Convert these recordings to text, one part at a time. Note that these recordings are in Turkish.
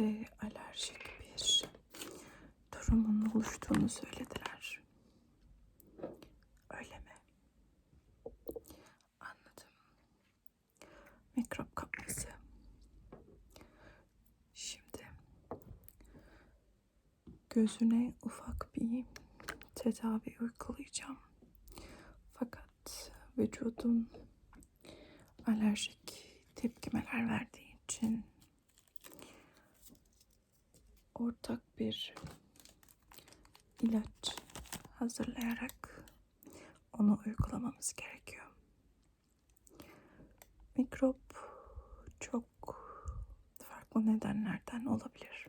Size alerjik bir durumun oluştuğunu söylediler. Öyle mi? Anladım. Mikrop kapması. Şimdi gözüne ufak bir tedavi uygulayacağım. Fakat vücudun alerjik tepkimeler verdiği için ortak bir ilaç hazırlayarak onu uygulamamız gerekiyor. Mikrop çok farklı nedenlerden olabilir.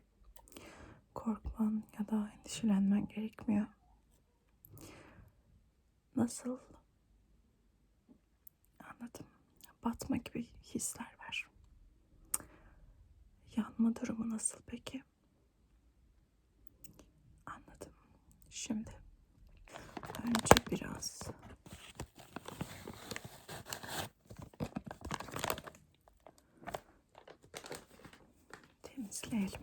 Korkman ya da endişelenmen gerekmiyor. Nasıl? Anladım. Batma gibi hisler var. Yanma durumu nasıl peki? Anladım. Şimdi önce biraz temizleyelim.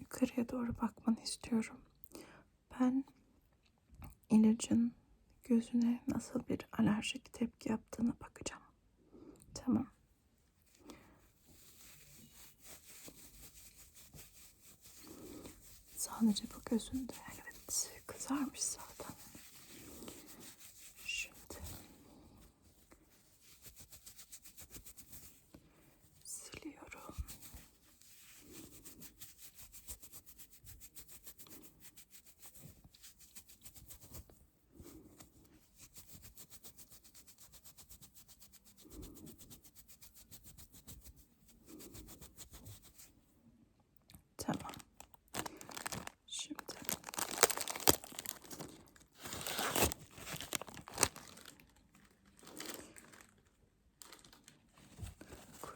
Yukarıya doğru bakmanı istiyorum. Ben ilacın gözüne nasıl bir alerjik tepki yaptığına bakacağım. Tamam. Sadece bu gözünde. Evet kızarmış zaten. Şimdi siliyorum. Tamam. Şimdi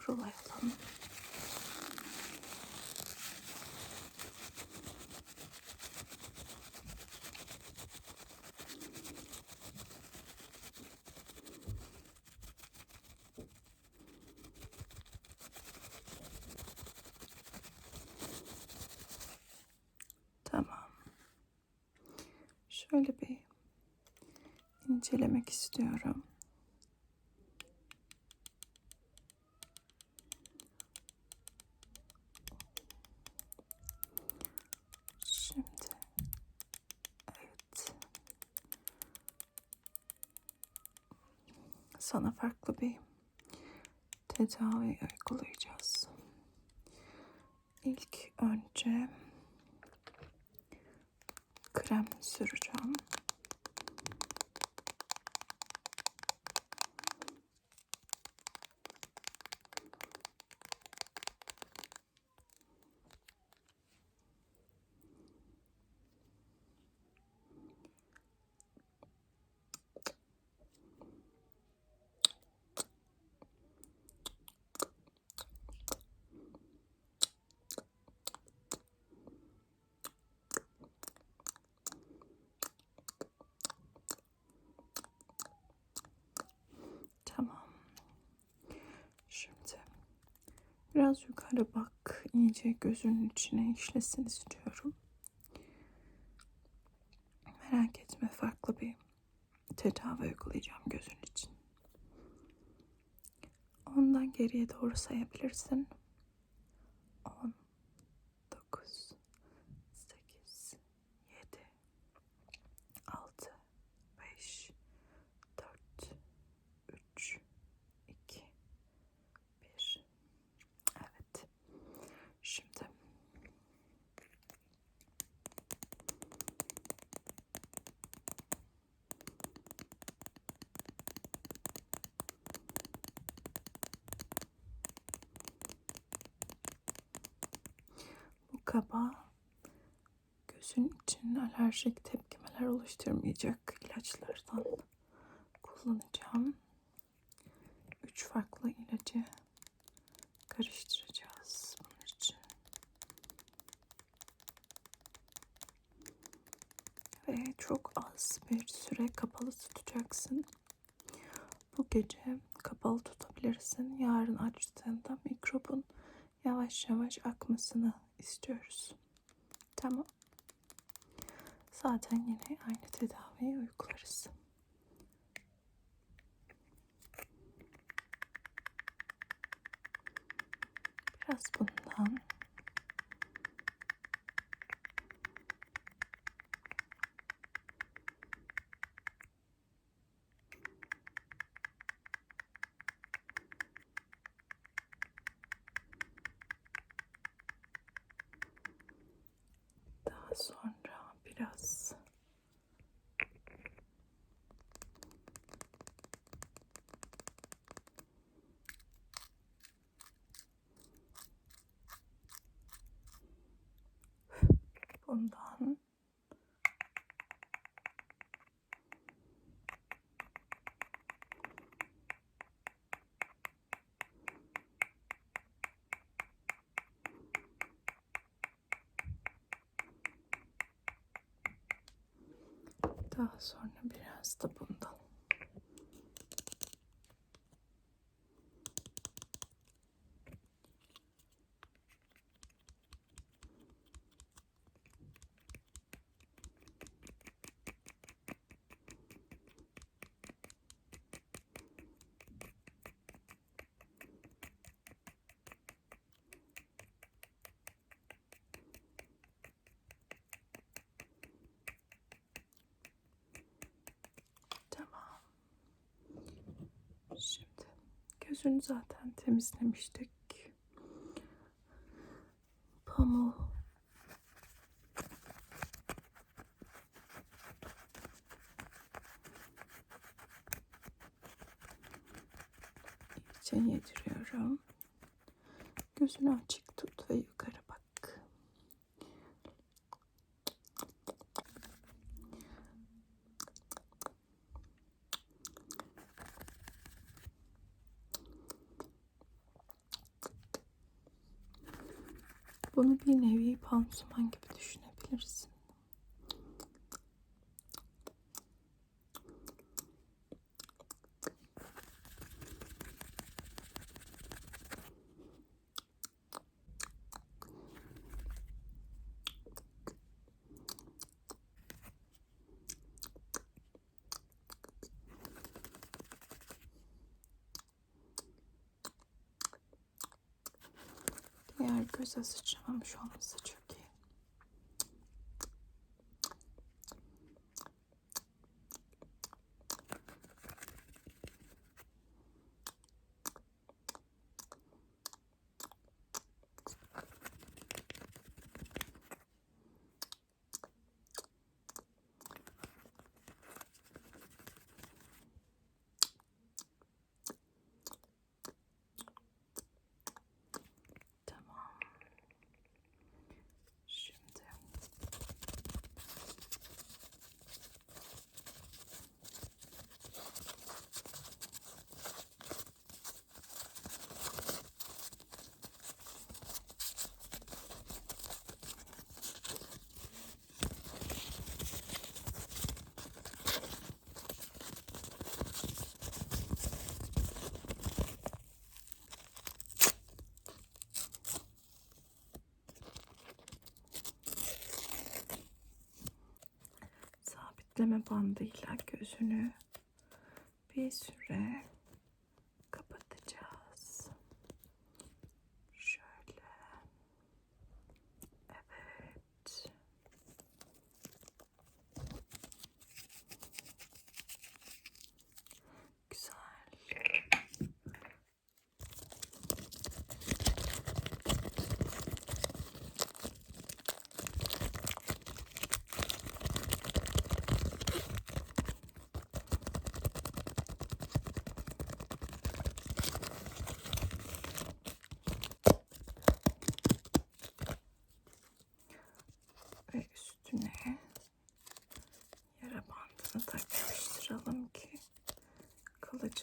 kurulayalım. Tamam. Şöyle bir incelemek istiyorum. Şimdi evet. Sana farklı bir tedavi uygulayacağız. İlk önce krem süreceğim. Tamam. Şimdi biraz yukarı bak. İyice gözünün içine işlesin istiyorum. Merak etme farklı bir tedavi uygulayacağım gözün için. Ondan geriye doğru sayabilirsin. Bu kaba gözün için alerjik tepkimeler oluşturmayacak ilaçlardan kullanacağım. Üç farklı ilacı karıştıracağız bunun için. Ve çok az bir süre kapalı tutacaksın. Bu gece kapalı tutabilirsin. Yarın açtığında mikrobun yavaş yavaş akmasını istiyoruz. Tamam. Zaten yine aynı tedaviyi uygularız. Biraz bundan. Daha sonra biraz bundan daha sonra biraz da bundan. Tamam. Şimdi gözünü zaten temizlemiştik. Pamuğu iyice yediriyorum. Gözünü açık tut ve yukarı bak. Bunu bir nevi pansuman gibi düşünebilirsin. Diğer göze sıçramamış olması çok iyi. Tamam. Şimdi sabitleme bandıyla gözünü bir süre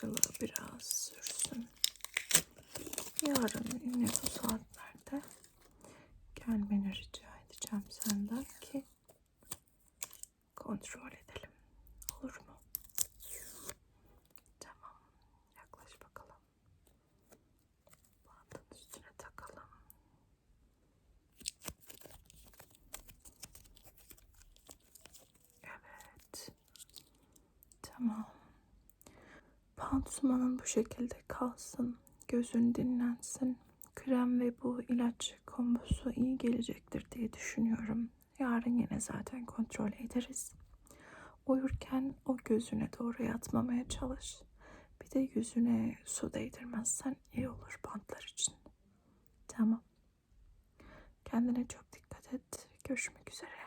kalıcılığı biraz sürsün. Yarın yine bu saatlerde Pansumanın bu şekilde kalsın. Gözün dinlensin. Krem ve bu ilaç kombosu iyi gelecektir diye düşünüyorum. Yarın yine zaten kontrol ederiz. Uyurken o gözüne doğru yatmamaya çalış. Bir de yüzüne su değdirmezsen iyi olur bantlar için. Tamam. Kendine çok dikkat et. Görüşmek üzere.